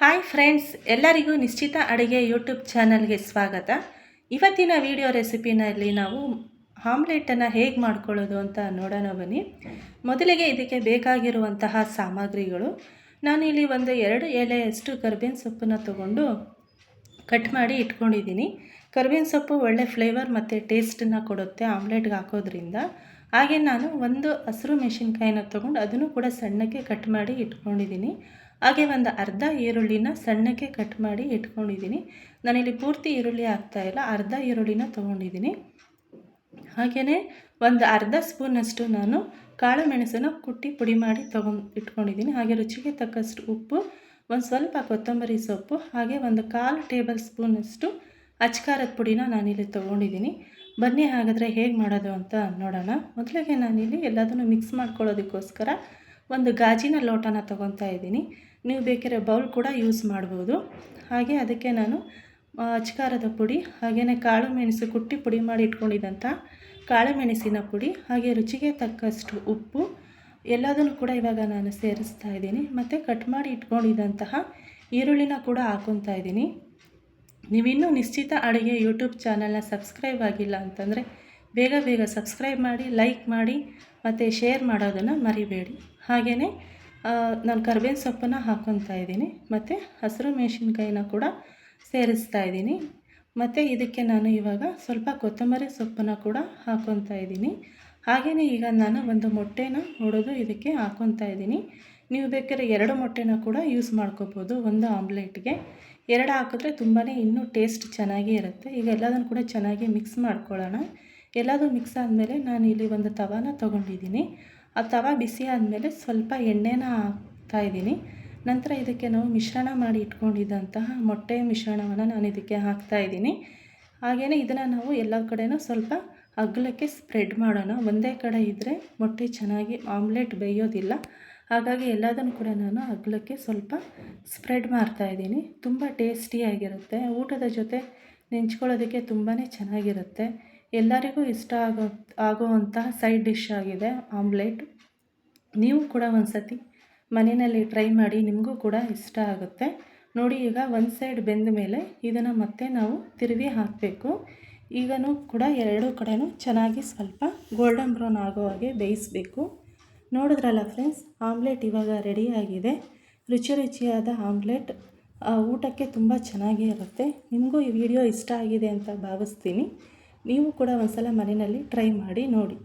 Hi friends ಎಲ್ಲರಿಗೂ ನಿಶ್ಚಿತ ಅಡುಗೆ ಯೂಟ್ಯೂಬ್ ಚಾನಲ್ಗೆ ಸ್ವಾಗತ. ಇವತ್ತಿನ ವಿಡಿಯೋ ರೆಸಿಪಿನಲ್ಲಿ ನಾವು ಆಮ್ಲೆಟನ್ನು ಹೇಗೆ ಮಾಡ್ಕೊಳ್ಳೋದು ಅಂತ ನೋಡೋಣ ಬನ್ನಿ. ಮೊದಲಿಗೆ ಇದಕ್ಕೆ ಬೇಕಾಗಿರುವಂತಹ ಸಾಮಗ್ರಿಗಳು. ನಾನು ಇಲ್ಲಿ ಒಂದು ಎರಡು ಎಲೆಯಷ್ಟು ಕರ್ಬೇವಿನ ಸೊಪ್ಪನ್ನು ತಗೊಂಡು ಕಟ್ ಮಾಡಿ ಇಟ್ಕೊಂಡಿದ್ದೀನಿ. ಕರ್ಬೇವಿನ ಸೊಪ್ಪು ಒಳ್ಳೆ ಫ್ಲೇವರ್ ಮತ್ತು ಟೇಸ್ಟನ್ನು ಕೊಡುತ್ತೆ ಆಮ್ಲೆಟ್ಗೆ ಹಾಕೋದ್ರಿಂದ. ಹಾಗೆ ನಾನು ಒಂದು ಹಸಿರು ಮೆಣಸಿನ್ಕಾಯಿನ ತೊಗೊಂಡು ಅದನ್ನು ಕೂಡ ಸಣ್ಣಕ್ಕೆ ಕಟ್ ಮಾಡಿ ಇಟ್ಕೊಂಡಿದ್ದೀನಿ. ಹಾಗೆ ಒಂದು ಅರ್ಧ ಈರುಳ್ಳಿನ ಸಣ್ಣಕ್ಕೆ ಕಟ್ ಮಾಡಿ ಇಟ್ಕೊಂಡಿದ್ದೀನಿ. ನಾನಿಲ್ಲಿ ಪೂರ್ತಿ ಈರುಳ್ಳಿ ಹಾಕ್ತಾಯಿಲ್ಲ ಅರ್ಧ ಈರುಳ್ಳಿನ ತೊಗೊಂಡಿದ್ದೀನಿ. ಹಾಗೆಯೇ ಒಂದು ಅರ್ಧ ಸ್ಪೂನಷ್ಟು ನಾನು ಕಾಳು ಮೆಣಸನ್ನು ಕುಟ್ಟಿ ಪುಡಿ ಮಾಡಿ ತೊಗೊಂಡು ಇಟ್ಕೊಂಡಿದ್ದೀನಿ. ಹಾಗೆ ರುಚಿಗೆ ತಕ್ಕಷ್ಟು ಉಪ್ಪು, ಒಂದು ಸ್ವಲ್ಪ ಕೊತ್ತಂಬರಿ ಸೊಪ್ಪು, ಹಾಗೆ ಒಂದು ಕಾಲು ಟೇಬಲ್ ಸ್ಪೂನಷ್ಟು ಅಚ್ಕಾರದ ಪುಡಿನ ನಾನಿಲ್ಲಿ ತೊಗೊಂಡಿದ್ದೀನಿ. ಬನ್ನಿ ಹಾಗಾದರೆ ಹೇಗೆ ಮಾಡೋದು ಅಂತ ನೋಡೋಣ. ಮೊದಲಿಗೆ ನಾನಿಲ್ಲಿ ಎಲ್ಲದನ್ನು ಮಿಕ್ಸ್ ಮಾಡ್ಕೊಳ್ಳೋದಕ್ಕೋಸ್ಕರ ಒಂದು ಗಾಜಿನ ಲೋಟನ ತೊಗೊತಾ ಇದ್ದೀನಿ. ನೀವು ಬೇಕಿರೋ ಬೌಲ್ ಕೂಡ ಯೂಸ್ ಮಾಡ್ಬೋದು. ಹಾಗೆ ಅದಕ್ಕೆ ನಾನು ಅಚ್ಕಾರದ ಪುಡಿ ಹಾಗೆಯೇ ಕಾಳು ಮೆಣಸು ಕುಟ್ಟಿ ಪುಡಿ ಮಾಡಿ ಇಟ್ಕೊಂಡಿದ್ದಂಥ ಕಾಳು ಮೆಣಸಿನ ಪುಡಿ, ಹಾಗೆ ರುಚಿಗೆ ತಕ್ಕಷ್ಟು ಉಪ್ಪು, ಎಲ್ಲದನ್ನು ಕೂಡ ಇವಾಗ ನಾನು ಸೇರಿಸ್ತಾ ಇದ್ದೀನಿ. ಮತ್ತು ಕಟ್ ಮಾಡಿ ಇಟ್ಕೊಂಡಿದ್ದಂತಹ ಈರುಳ್ಳಿನ ಕೂಡ ಹಾಕೊತಾ ಇದ್ದೀನಿ. ನೀವಿನ್ನೂ ನಿಶ್ಚಿತ ಅಡುಗೆ ಯೂಟ್ಯೂಬ್ ಚಾನಲ್ನ ಸಬ್ಸ್ಕ್ರೈಬ್ ಆಗಿಲ್ಲ ಅಂತಂದರೆ ಬೇಗ ಬೇಗ ಸಬ್ಸ್ಕ್ರೈಬ್ ಮಾಡಿ ಲೈಕ್ ಮಾಡಿ, ಮತ್ತು ಶೇರ್ ಮಾಡೋದನ್ನು ಮರಿಬೇಡಿ. ಹಾಗೆಯೇ ನಾನು ಕರ್ಬೇವಿನ ಸೊಪ್ಪನ್ನು ಹಾಕ್ಕೊತಾ ಇದ್ದೀನಿ. ಮತ್ತು ಹಸಿರು ಮೆಣಸಿನ್ಕಾಯಿನ ಕೂಡ ಸೇರಿಸ್ತಾ ಇದ್ದೀನಿ. ಮತ್ತು ಇದಕ್ಕೆ ನಾನು ಇವಾಗ ಸ್ವಲ್ಪ ಕೊತ್ತಂಬರಿ ಸೊಪ್ಪನ್ನು ಕೂಡ ಹಾಕ್ಕೊತಾ ಇದ್ದೀನಿ. ಹಾಗೆಯೇ ಈಗ ನಾನು ಒಂದು ಮೊಟ್ಟೆನ ಹೊಡೆದು ಇದಕ್ಕೆ ಹಾಕ್ಕೊತಾ ಇದ್ದೀನಿ. ನೀವು ಬೇಕಾದ್ರೆ ಎರಡು ಮೊಟ್ಟೆನ ಕೂಡ ಯೂಸ್ ಮಾಡ್ಕೋಬೋದು ಒಂದು ಆಮ್ಲೆಟ್ಗೆ. ಎರಡು ಹಾಕಿದ್ರೆ ತುಂಬಾ ಇನ್ನೂ ಟೇಸ್ಟ್ ಚೆನ್ನಾಗೇ ಇರುತ್ತೆ. ಈಗ ಎಲ್ಲದನ್ನು ಕೂಡ ಚೆನ್ನಾಗಿ ಮಿಕ್ಸ್ ಮಾಡ್ಕೊಳ್ಳೋಣ. ಎಲ್ಲದೂ ಮಿಕ್ಸ್ ಆದಮೇಲೆ ನಾನು ಇಲ್ಲಿ ಒಂದು ತವಾನ ತೊಗೊಂಡಿದ್ದೀನಿ. ಆ ತವ ಬಿಸಿ ಆದಮೇಲೆ ಸ್ವಲ್ಪ ಎಣ್ಣೆನ ಹಾಕ್ತಾಯಿದ್ದೀನಿ ನಂತರ ಇದಕ್ಕೆ ನಾವು ಮಿಶ್ರಣ ಮಾಡಿ ಇಟ್ಕೊಂಡಿದ್ದಂತಹ ಮೊಟ್ಟೆ ಮಿಶ್ರಣವನ್ನು ನಾನು ಇದಕ್ಕೆ ಹಾಕ್ತಾಯಿದ್ದೀನಿ ಹಾಗೆಯೇ ಇದನ್ನು ನಾವು ಎಲ್ಲ ಕಡೆಯೂ ಸ್ವಲ್ಪ ಅಗಲಕ್ಕೆ ಸ್ಪ್ರೆಡ್ ಮಾಡೋಣ. ಒಂದೇ ಕಡೆ ಇದ್ದರೆ ಮೊಟ್ಟೆ ಚೆನ್ನಾಗಿ ಆಮ್ಲೆಟ್ ಬೇಯೋದಿಲ್ಲ. ಹಾಗಾಗಿ ಎಲ್ಲದನ್ನು ಕೂಡ ನಾನು ಅಗಲಕ್ಕೆ ಸ್ವಲ್ಪ ಸ್ಪ್ರೆಡ್ ಮಾಡ್ತಾ ಇದ್ದೀನಿ. ತುಂಬ ಟೇಸ್ಟಿಯಾಗಿರುತ್ತೆ ಊಟದ ಜೊತೆ ನೆಂಚ್ಕೊಳ್ಳೋದಕ್ಕೆ ತುಂಬಾ ಚೆನ್ನಾಗಿರುತ್ತೆ. ಎಲ್ಲರಿಗೂ ಇಷ್ಟ ಆಗೋ, ಆಗುವಂತಹ ಸೈಡ್ ಡಿಶ್ ಆಗಿದೆ ಆಮ್ಲೆಟ್ ನೀವು ಕೂಡ ಒಂದು ಸತಿ ಮನೆಯಲ್ಲಿ ಟ್ರೈ ಮಾಡಿ ನಿಮಗೂ ಕೂಡ ಇಷ್ಟ ಆಗುತ್ತೆ. ನೋಡಿ, ಈಗ ಒಂದು ಸೈಡ್ ಬೆಂದ ಮೇಲೆ ಇದನ್ನು ಮತ್ತೆ ನಾವು ತಿರುವಿ ಹಾಕಬೇಕು. ಈಗನೂ ಕೂಡ ಎರಡೂ ಕಡೆಯೂ ಚೆನ್ನಾಗಿ ಸ್ವಲ್ಪ ಗೋಲ್ಡನ್ ಬ್ರೌನ್ ಆಗೋ ಹಾಗೆ ಬೇಯಿಸಬೇಕು. ನೋಡಿದ್ರಲ್ಲ ಫ್ರೆಂಡ್ಸ್ ಆಮ್ಲೆಟ್ ಇವಾಗ ರೆಡಿಯಾಗಿದೆ ರುಚಿ ರುಚಿಯಾದ ಆಮ್ಲೆಟ್ ಊಟಕ್ಕೆ ತುಂಬ ಚೆನ್ನಾಗೇ ಇರುತ್ತೆ. ನಿಮಗೂ ಈ ವಿಡಿಯೋ ಇಷ್ಟ ಆಗಿದೆ ಅಂತ ಭಾವಿಸ್ತೀನಿ. ನೀವು ಕೂಡ ಒಂದು ಸಲ ಮನೆಯಲ್ಲಿ ಟ್ರೈ ಮಾಡಿ ನೋಡಿ.